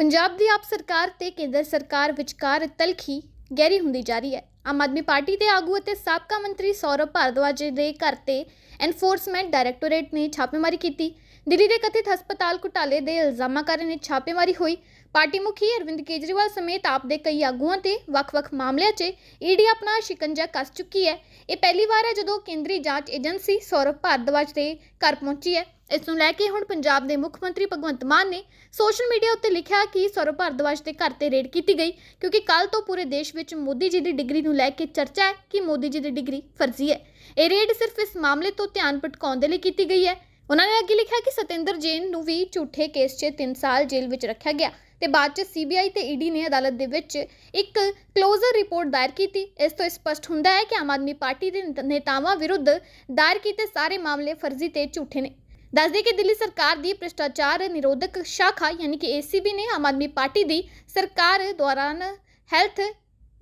ਪੰਜਾਬ ਦੀ ਆਪ ਸਰਕਾਰ ਤੇ ਕੇਂਦਰ ਸਰਕਾਰ ਵਿਚਕਾਰ ਤਲਖੀ ਗਹਿਰੀ ਹੁੰਦੀ ਜਾ ਰਹੀ ਹੈ। ਆਮ ਆਦਮੀ ਪਾਰਟੀ ਦੇ ਆਗੂ ਅਤੇ ਸਾਬਕਾ ਮੰਤਰੀ ਸੌਰਵ ਭਾਰਦਵਾਜ ਦੇ ਘਰ ਤੇ ਐਨਫੋਰਸਮੈਂਟ ਡਾਇਰੈਕਟੋਰੇਟ ਨੇ ਛਾਪੇਮਾਰੀ ਕੀਤੀ। ਦਿੱਲੀ ਦੇ ਕਥਿਤ ਹਸਪਤਾਲ ਘੁਟਾਲੇ ਦੇ ਇਲਜ਼ਾਮਾਂ ਕਾਰਨ ਇਹ ਛਾਪੇਮਾਰੀ ਹੋਈ। ਪਾਰਟੀ ਮੁਖੀ ਅਰਵਿੰਦ ਕੇਜਰੀਵਾਲ ਸਮੇਤ ਆਪ ਦੇ ਕਈ ਆਗੂਆਂ ਤੇ ਵੱਖ-ਵੱਖ ਮਾਮਲਿਆਂ 'ਚ ਈਡੀ ਆਪਣਾ ਸ਼ਿਕੰਜਾ ਕੱਸ ਚੁੱਕੀ ਹੈ। ਇਹ ਪਹਿਲੀ ਵਾਰ ਹੈ ਜਦੋਂ ਕੇਂਦਰੀ ਜਾਂਚ ਏਜੰਸੀ ਸੌਰਵ ਭਾਰਦਵਾਜ ਦੇ ਘਰ ਪਹੁੰਚੀ ਹੈ। ਇਸ ਨੂੰ ਲੈ ਕੇ ਹੁਣ ਪੰਜਾਬ ਦੇ ਮੁੱਖ ਮੰਤਰੀ ਭਗਵੰਤ ਮਾਨ ਨੇ ਸੋਸ਼ਲ ਮੀਡੀਆ ਉੱਤੇ ਲਿਖਿਆ ਕਿ ਸੌਰਵ ਭਾਰਦਵਾਜ ਦੇ ਘਰ ਤੇ ਰੇਡ ਕੀਤੀ ਗਈ, ਕਿਉਂਕਿ ਕੱਲ ਤੋਂ ਪੂਰੇ ਦੇਸ਼ ਵਿੱਚ ਮੋਦੀ ਜੀ ਦੀ ਡਿਗਰੀ ਨੂੰ ਲੈ ਕੇ ਚਰਚਾ ਹੈ ਕਿ ਮੋਦੀ ਜੀ ਦੀ ਡਿਗਰੀ ਫਰਜ਼ੀ ਹੈ। ਇਹ ਰੇਡ ਸਿਰਫ ਇਸ ਮਾਮਲੇ ਤੋਂ ਧਿਆਨ ਭਟਕਾਉਣ ਦੇ ਲਈ ਕੀਤੀ ਗਈ ਹੈ। ਉਹਨਾਂ ਨੇ ਅੱਗੇ ਲਿਖਿਆ ਕਿ ਸਤਿੰਦਰ ਜੈਨ ਨੂੰ ਵੀ ਝੂਠੇ ਕੇਸ 'ਚ 3 ਸਾਲ ਜੇਲ੍ਹ ਵਿੱਚ ਰੱਖਿਆ ਗਿਆ ਤੇ ਬਾਅਦ 'ਚ ਸੀਬੀਆਈ ਤੇ ਈਡੀ ਨੇ ਅਦਾਲਤ ਦੇ ਵਿੱਚ ਇੱਕ ਕਲੋਜ਼ਰ ਰਿਪੋਰਟ ਦਾਇਰ ਕੀਤੀ। ਇਸ ਤੋਂ ਸਪਸ਼ਟ ਹੁੰਦਾ ਹੈ ਕਿ ਆਮ ਆਦਮੀ ਪਾਰਟੀ ਦੇ ਨੇਤਾਵਾਂ ਵਿਰੁੱਧ ਦਾਇਰ ਕੀਤੇ ਸਾਰੇ ਮਾਮਲੇ ਫਰਜ਼ੀ ਤੇ ਝੂਠੇ ਨੇ। ਦੱਸਦੇ ਕਿ ਦਿੱਲੀ ਸਰਕਾਰ ਦੀ ਭ੍ਰਿਸ਼ਟਾਚਾਰ ਨਿਰੋਧਕ ਸ਼ਾਖਾ, ਯਾਨੀ ਕਿ ਏਸੀਬੀ ਨੇ ਆਮ ਆਦਮੀ ਪਾਰਟੀ ਦੀ ਸਰਕਾਰ ਦੌਰਾਨ ਹੈਲਥ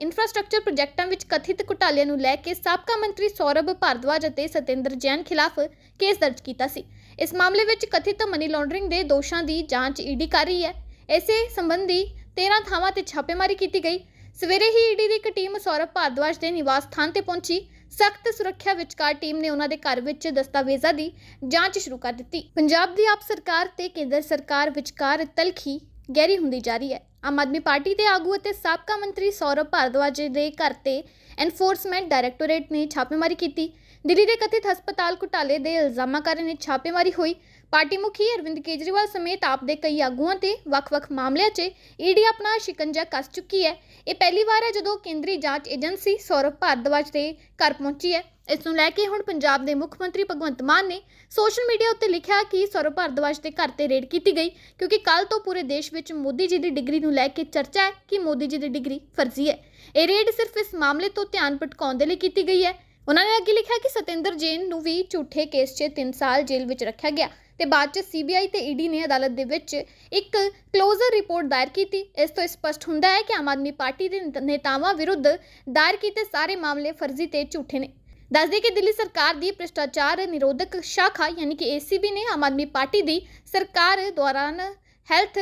ਇਨਫਰਾਸਟ੍ਰਕਚਰ ਪ੍ਰੋਜੈਕਟਾਂ ਵਿੱਚ ਕਥਿਤ ਘੁਟਾਲਿਆਂ ਨੂੰ ਲੈ ਕੇ ਸਾਬਕਾ ਮੰਤਰੀ ਸੌਰਭ ਭਾਰਦਵਾਜ ਅਤੇ ਸਤਿੰਦਰ ਜੈਨ ਖਿਲਾਫ ਕੇਸ ਦਰਜ ਕੀਤਾ ਸੀ। ਇਸ ਮਾਮਲੇ ਵਿੱਚ ਕਥਿਤ ਮਨੀ ਲਾਂਡਰਿੰਗ ਦੇ ਦੋਸ਼ਾਂ ਦੀ ਜਾਂਚ ਈਡੀ ਕਰ ਰਹੀ ਹੈ। ਇਸੇ ਸੰਬੰਧੀ 13 ਥਾਵਾਂ ਤੇ ਛਾਪੇਮਾਰੀ ਕੀਤੀ ਗਈ। ਸਵੇਰੇ ਹੀ ਈਡੀ ਦੀ ਇੱਕ ਟੀਮ ਸੌਰਭ ਭਾਰਦਵਾਜ ਦੇ ਨਿਵਾਸ ਸਥਾਨ ਤੇ ਪਹੁੰਚੀ। ਸਖਤ ਸੁਰੱਖਿਆ ਵਿਚਕਾਰ ਟੀਮ ਨੇ ਉਹਨਾਂ ਦੇ ਘਰ ਵਿੱਚ ਦਸਤਾਵੇਜ਼ਾਂ ਦੀ ਜਾਂਚ ਸ਼ੁਰੂ ਕਰ ਦਿੱਤੀ। ਪੰਜਾਬ ਦੀ ਆਪ ਸਰਕਾਰ ਤੇ ਕੇਂਦਰ ਸਰਕਾਰ ਵਿਚਕਾਰ ਤਲਖੀ ਗਹਿਰੀ ਹੁੰਦੀ ਜਾ ਰਹੀ ਹੈ। ਆਮ ਆਦਮੀ ਪਾਰਟੀ ਦੇ ਆਗੂ ਅਤੇ ਸਾਬਕਾ ਮੰਤਰੀ ਸੌਰਵ ਭਾਰਦਵਾਜ ਦੇ ਘਰ ਤੇ ਐਨਫੋਰਸਮੈਂਟ ਡਾਇਰੈਕਟੋਰੇਟ ਨੇ ਛਾਪੇਮਾਰੀ ਕੀਤੀ। ਦਿੱਲੀ ਦੇ ਕਥਿਤ ਹਸਪਤਾਲ ਘੁਟਾਲੇ ਦੇ ਇਲਜ਼ਾਮਾਂ ਕਾਰਨ ਇਹ ਛਾਪੇਮਾਰੀ ਹੋਈ। ਪਾਰਟੀ ਮੁਖੀ ਅਰਵਿੰਦ ਕੇਜਰੀਵਾਲ ਸਮੇਤ ਆਪ ਦੇ ਕਈ ਆਗੂਆਂ ਤੇ ਵੱਖ-ਵੱਖ ਮਾਮਲਿਆਂ 'ਚ ਈਡੀ ਆਪਣਾ ਸ਼ਿਕੰਜਾ ਕੱਸ ਚੁੱਕੀ ਹੈ। ਇਹ ਪਹਿਲੀ ਵਾਰ ਹੈ ਜਦੋਂ ਕੇਂਦਰੀ ਜਾਂਚ ਏਜੰਸੀ ਸੌਰਵ ਭਾਰਦਵਾਜ ਦੇ ਘਰ ਪਹੁੰਚੀ ਹੈ। ਇਸ ਨੂੰ ਲੈ ਕੇ ਹੁਣ ਪੰਜਾਬ ਦੇ ਮੁੱਖ ਮੰਤਰੀ ਭਗਵੰਤ ਮਾਨ ਨੇ ਸੋਸ਼ਲ ਮੀਡੀਆ ਉੱਤੇ ਲਿਖਿਆ ਕਿ ਸੌਰਵ ਭਾਰਦਵਾਜ ਦੇ ਘਰ ਤੇ ਰੇਡ ਕੀਤੀ ਗਈ, ਕਿਉਂਕਿ ਕੱਲ ਤੋਂ ਪੂਰੇ ਦੇਸ਼ ਵਿੱਚ ਮੋਦੀ ਜੀ ਦੀ ਡਿਗਰੀ ਨੂੰ ਲੈ ਕੇ ਚਰਚਾ ਹੈ ਕਿ ਮੋਦੀ ਜੀ ਦੀ ਡਿਗਰੀ ਫਰਜ਼ੀ ਹੈ। ਇਹ ਰੇਡ ਸਿਰਫ ਇਸ ਮਾਮਲੇ ਤੋਂ ਧਿਆਨ ਭਟਕਾਉਣ ਦੇ ਲਈ ਕੀਤੀ ਗਈ ਹੈ। ਉਹਨਾਂ ਨੇ ਅੱਗੇ ਲਿਖਿਆ ਕਿ ਸਤਿੰਦਰ ਜੈਨ ਨੂੰ ਵੀ ਝੂਠੇ ਕੇਸ 'ਚ 3 ਸਾਲ ਜੇਲ੍ਹ ਵਿੱਚ ਰੱਖਿਆ ਗਿਆ ਤੇ ਬਾਅਦ 'ਚ ਸੀਬੀਆਈ ਤੇ ਈਡੀ ਨੇ ਅਦਾਲਤ ਦੇ ਵਿੱਚ ਇੱਕ ਕਲੋਜ਼ਰ ਰਿਪੋਰਟ ਦਾਇਰ ਕੀਤੀ। ਇਸ ਤੋਂ ਸਪਸ਼ਟ ਹੁੰਦਾ ਹੈ ਕਿ ਆਮ ਆਦਮੀ ਪਾਰਟੀ ਦੇ ਨੇਤਾਵਾਂ ਵਿਰੁੱਧ ਦਾਇਰ ਕੀਤੇ ਸਾਰੇ ਮਾਮਲੇ ਫਰਜ਼ੀ ਤੇ ਝੂਠੇ ਨੇ। ਦੱਸਦੇ ਕਿ ਦਿੱਲੀ ਸਰਕਾਰ ਦੀ ਭ੍ਰਿਸ਼ਟਾਚਾਰ ਨਿਰੋਧਕ ਸ਼ਾਖਾ ਯਾਨੀ ਕਿ ਏਸੀਬੀ ਨੇ ਆਮ ਆਦਮੀ ਪਾਰਟੀ ਦੀ ਸਰਕਾਰ ਦੌਰਾਨ ਹੈਲਥ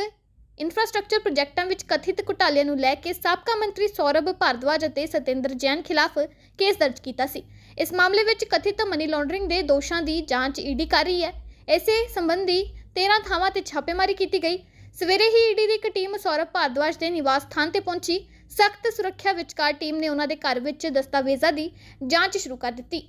ਇਨਫਰਾਸਟ੍ਰਕਚਰ ਪ੍ਰੋਜੈਕਟਾਂ ਵਿੱਚ ਕਥਿਤ ਘੁਟਾਲਿਆਂ ਨੂੰ ਲੈ ਕੇ ਸਾਬਕਾ ਮੰਤਰੀ ਸੌਰਭ ਭਾਰਦਵਾਜ ਅਤੇ ਸਤਿੰਦਰ ਜੈਨ ਖਿਲਾਫ ਕੇਸ ਦਰਜ ਕੀਤਾ ਸੀ। ਇਸ ਮਾਮਲੇ ਵਿੱਚ ਕਥਿਤ ਮਨੀ ਲਾਂਡਰਿੰਗ ਦੇ ਦੋਸ਼ਾਂ ਦੀ ਜਾਂਚ ਈਡੀ ਕਰ ਰਹੀ ਹੈ। ਇਸੇ ਸੰਬੰਧੀ 13 ਥਾਵਾਂ ਤੇ ਛਾਪੇਮਾਰੀ ਕੀਤੀ ਗਈ। ਸਵੇਰੇ ਹੀ ਈਡੀ ਦੀ ਇੱਕ ਟੀਮ ਸੌਰਭ ਭਾਰਦਵਾਜ ਦੇ ਨਿਵਾਸ ਸਥਾਨ ਤੇ ਪਹੁੰਚੀ। ਸਖਤ ਸੁਰੱਖਿਆ ਵਿਚਕਾਰ ਟੀਮ ਨੇ ਉਹਨਾਂ ਦੇ ਘਰ ਵਿੱਚ ਦਸਤਾਵੇਜ਼ਾਂ ਦੀ ਜਾਂਚ ਸ਼ੁਰੂ ਕਰ ਦਿੱਤੀ।